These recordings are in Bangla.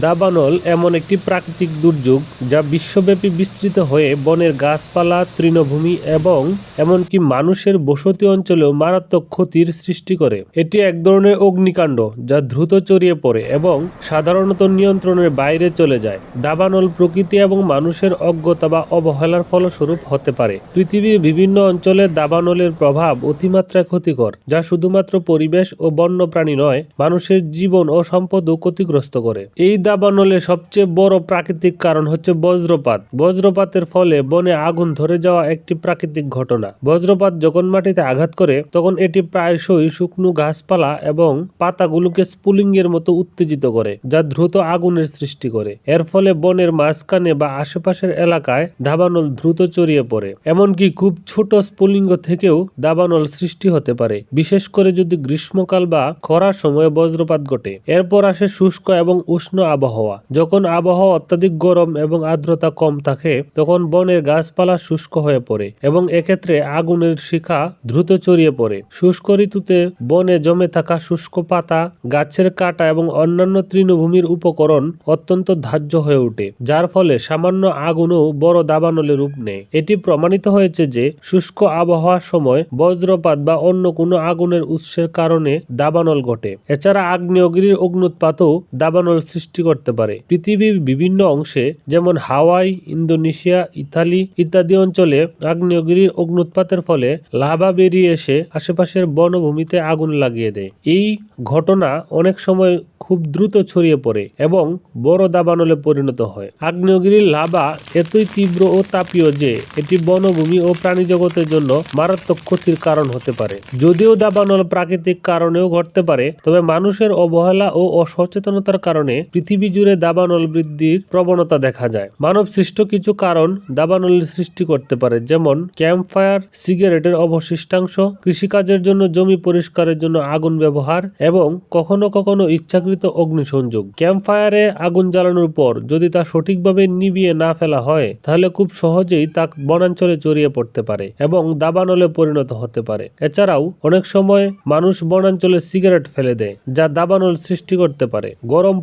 দাবানল এমন একটি প্রাকৃতিক দুর্যোগ যা বিশ্বব্যাপী বিস্তৃত হয়ে বনের গাছপালা, তৃণভূমি এবং এমনকি মানুষের বসতি অঞ্চলেও মারাত্মক ক্ষতির সৃষ্টি করে। এটি এক ধরনের অগ্নিকাণ্ড যা দ্রুত ছড়িয়ে পড়ে এবং সাধারণত নিয়ন্ত্রণের বাইরে চলে যায়। দাবানল প্রকৃতি এবং মানুষের অজ্ঞতা বা অবহেলার ফলস্বরূপ হতে পারে। পৃথিবীর বিভিন্ন অঞ্চলে দাবানলের প্রভাব অতিমাত্রায় ক্ষতিকর, যা শুধুমাত্র পরিবেশ ও বন্যপ্রাণী নয়, মানুষের জীবন ও সম্পদও ক্ষতিগ্রস্ত করে। এই দাবানলের সবচেয়ে বড় প্রাকৃতিক কারণ হচ্ছে বজ্রপাত। বজ্রপাতের ফলে বনে আগুন ধরে যাওয়া একটি প্রাকৃতিক ঘটনা। বজ্রপাত যখন মাটিতে আঘাত করে, তখন এটি প্রায়শই শুকনো গাছপালা এবং পাতাগুলোকে স্পুলিংয়ের মতো উত্তেজিত করে, যা দ্রুত আগুনের সৃষ্টি করে। এর ফলে বনের মাঝখানে বা আশেপাশের এলাকায় দাবানল দ্রুত ছড়িয়ে পড়ে। এমনকি খুব ছোট স্পুলিঙ্গ থেকেও দাবানল সৃষ্টি হতে পারে। বিশেষ করে যদি গ্রীষ্মকাল বা খরার সময় বজ্রপাত ঘটে। এরপর আসে শুষ্ক এবং উষ্ণ আবহাওয়া। যখন আবহাওয়া অত্যাধিক গরম এবং আর্দ্রতা কম থাকে, তখন বনের গাছপালা শুষ্ক হয়ে পড়ে এবং এক্ষেত্রে আগুনের শিখা দ্রুত ছড়িয়ে পড়ে। শুষ্ক ঋতুতে বনে জমে থাকা শুষ্ক পাতা, গাছের কাটা এবং অন্যান্য তৃণভূমির উপকরণ অত্যন্ত ধার্য হয়ে ওঠে, যার ফলে সামান্য আগুনও বড় দাবানলে রূপ নেয়। এটি প্রমাণিত হয়েছে যে শুষ্ক আবহাওয়ার সময় বজ্রপাত বা অন্য কোনো আগুনের উৎসের কারণে দাবানল ঘটে। এছাড়া আগ্নেয়গিরির অগ্নুৎপাতও দাবানল সৃষ্টি করতে পারে। পৃথিবীর বিভিন্ন অংশে, যেমন হাওয়াই, ইন্দোনেশিয়া, ইতালি ইত্যাদি অঞ্চলে আগ্নেয়গিরির অগ্নুৎপাতের ফলে লাভা বেরিয়ে এসে আশেপাশের বনভূমিতে আগুন লাগিয়ে দেয়। এই ঘটনা অনেক সময় খুব দ্রুত ছড়িয়ে পড়ে এবং বড় দাবানলে পরিণত হয়। আগ্নেয়গিরির লাভা এতই তীব্র ও তাপীয় যে এটি বনভূমি ও প্রাণী জগতের জন্য মারাত্মক ক্ষতির কারণ হতে পারে। যদিও দাবানল প্রাকৃতিক কারণেও ঘটতে পারে, তবে মানুষের অবহেলা ও অসচেতনতার কারণে পৃথিবী জুড়ে দাবানল বৃদ্ধির প্রবণতা দেখা যায়। মানব সৃষ্ট কিছু কারণ দাবানলের সৃষ্টি করতে পারে, যেমন ক্যাম্প ফায়ার সিগারেটের অবশিষ্টাংশ, কৃষিকাজের জন্য জমি পরিষ্কারের জন্য আগুন ব্যবহার, এবং কখনো কখনো ইচ্ছাকৃত অগ্নিসংযোগ। ক্যাম্প ফায়ারে আগুন জ্বালানোর পর যদি তা সঠিকভাবে নিবিয়ে না ফেলা হয়, তাহলে খুব সহজেই তা বনাঞ্চলে ছড়িয়ে পড়তে পারে এবং দাবানলে পরিণত হতে পারে। এছাড়াও অনেক সময় মানুষ বনাঞ্চলে সিগারেট ফেলে দেয়, যা দাবানল সৃষ্টি করতে পারে। গরম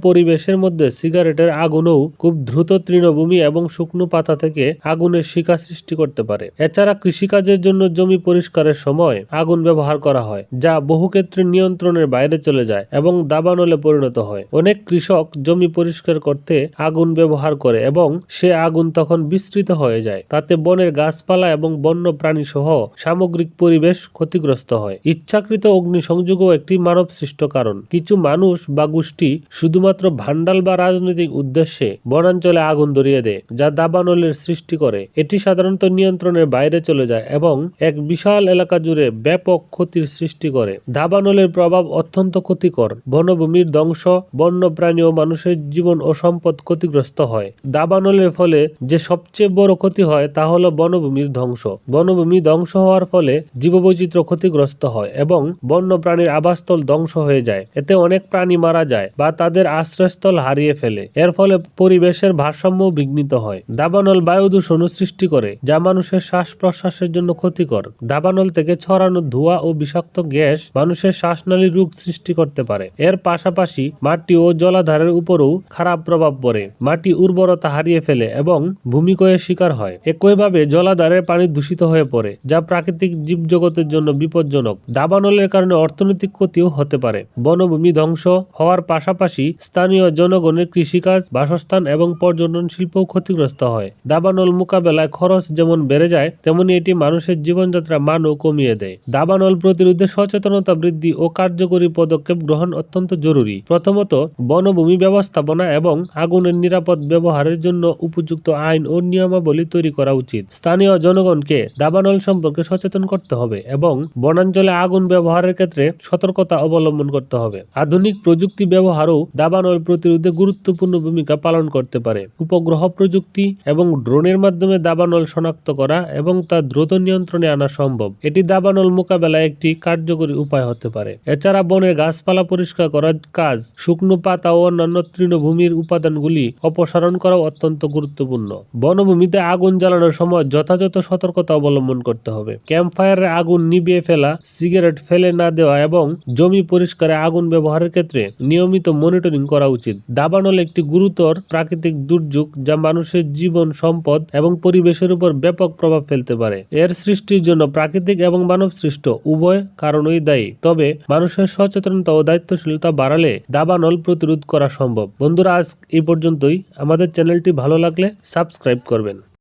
পরিবেশের মধ্যে সিগারেটের আগুনও খুব দ্রুত তৃণভূমি এবং শুকনো পাতা থেকে আগুনের শিকা সৃষ্টি করতে পারে। এছাড়া কৃষিকাজের জন্য জমি পরিষ্কারের সময় আগুন ব্যবহার করা হয়, যা বহু ক্ষেত্রে নিয়ন্ত্রণের বাইরে চলে যায় এবং দাবানলে পরিণত হয়। অনেক কৃষক জমি পরিষ্কার করতে আগুন ব্যবহার করে এবং সে আগুন তখন বিস্তৃত হয়ে যায়। তাতে বনের গাছপালা এবং বন্য প্রাণী সহ সামগ্রিক পরিবেশ ক্ষতিগ্রস্ত হয়। ইচ্ছাকৃত অগ্নিসংযোগও একটি মানব সৃষ্ট কারণ। কিছু মানুষ বা গোষ্ঠী শুধুমাত্র ভান্ডাল বা রাজনৈতিক উদ্দেশ্যে বনাঞ্চলে আগুন ধরিয়ে দেয়, যা দাবানলের সৃষ্টি করে। এটি সাধারণত নিয়ন্ত্রণের বাইরে চলে যায় এবং এক বিশাল এলাকা জুড়ে ব্যাপক ক্ষতির সৃষ্টি করে। দাবানলের প্রভাব অত্যন্ত ক্ষতিকর। বনভূমির ধ্বংস বন্য প্রাণী ও মানুষের জীবন ও সম্পদ ক্ষতিগ্রস্ত হয়। দাবানলের ফলে যে সবচেয়ে বড় ক্ষতি হয়, তা হলো বনভূমির ধ্বংস। বনভূমি ধ্বংস হওয়ার ফলে জীববৈচিত্র্য ক্ষতিগ্রস্ত হয় এবং বন্য প্রাণীর আবাসস্থল ধ্বংস হয়ে যায়। এতে অনেক প্রাণী মারা যায় বা তাদের আশ্রয়স্থল হারিয়ে ফেলে। এর ফলে পরিবেশের ভারসাম্য বিঘ্নিত হয়। দাবানল বায়ু দূষণও সৃষ্টি করে, যা মানুষের শ্বাস প্রশ্বাসের জন্য ক্ষতিকর। দাবানল থেকে ছড়ানো ধোঁয়া ও বিষাক্ত গ্যাস মানুষের শ্বাসনালী রোগ সৃষ্টি করতে পারে। এর পাশাপাশি মাটি ও জলাধারের উপরও খারাপ প্রভাব পড়ে। মাটি উর্বরতা হারিয়ে ফেলে এবং ভূমিকয়ের শিকার হয়। একইভাবে জলাধারের পানি দূষিত হয়ে পড়ে, যা প্রাকৃতিক জীবজগতের জন্য বিপজ্জনক। দাবানলের কারণে অর্থনৈতিক ক্ষতিও হতে পারে। বনভূমি ধ্বংস হওয়ার পাশাপাশি স্থানীয় জনগণের কৃষিকাজ, বাসস্থান এবং পর্যটন শিল্পও ক্ষতিগ্রস্ত হয়। দাবানল মোকাবেলায় খরচ যেমন বেড়ে যায়, তেমনি এটি মানুষের জীবনযাত্রা মানও কমিয়ে দেয়। দাবানল প্রতিরোধে সচেতনতা বৃদ্ধি ও কার্যকরী পদক্ষেপ গ্রহণ অত্যন্ত জরুরি। প্রথমত, বনভূমি ব্যবস্থাপনা এবং আগুনের নিরাপদ ব্যবহারের জন্য উপযুক্ত আইন ও নিয়মাবলী তৈরি করা উচিত। স্থানীয় জনগণকে দাবানল সম্পর্কে সচেতন করতে হবে এবং বনাঞ্চলে আগুন ব্যবহারের ক্ষেত্রে সতর্কতা অবলম্বন করতে হবে। আধুনিক প্রযুক্তি ব্যবহারও দাবানল প্রতিরোধে গুরুত্বপূর্ণ ভূমিকা পালন করতে পারে। উপগ্রহ প্রযুক্তি এবং ড্রোনের মাধ্যমে দাবানল শনাক্ত করা এবং তা দ্রুত নিয়ন্ত্রণে আনা সম্ভব। এটি দাবানল মোকাবেলায় একটি কার্যকরী উপায় হতে পারে। এছাড়া বনের গাছপালা পরিষ্কার করার কাজ, শুকনো পাতা ও অন্যান্য তৃণভূমির উপাদানগুলি অপসারণ করা অত্যন্ত গুরুত্বপূর্ণ। বনভূমিতে আগুন জ্বালানোর সময় যথাযথ সতর্কতা অবলম্বন করতে হবে। ক্যাম্প ফায়ারে আগুন নিভিয়ে ফেলা, সিগারেট ফেলে না দেওয়া এবং জমি পরিষ্কারে আগুন ব্যবহারের ক্ষেত্রে নিয়মিত মনিটরিং করা উচিত। দাবানল একটি গুরুতর প্রাকৃতিক দুর্যোগ যা মানুষের জীবন, সম্পদ এবং পরিবেশের উপর ব্যাপক প্রভাব ফেলতে পারে। এর সৃষ্টির জন্য প্রাকৃতিক এবং মানব সৃষ্ট উভয় কারণই দায়ী। তবে মানুষের সচেতনতা ও দায়িত্বশীলতা বাড়ালে দাবানল প্রতিরোধ করা সম্ভব। বন্ধুরা, আজ এই পর্যন্তই। আমাদের চ্যানেলটি ভালো লাগলে সাবস্ক্রাইব করবেন।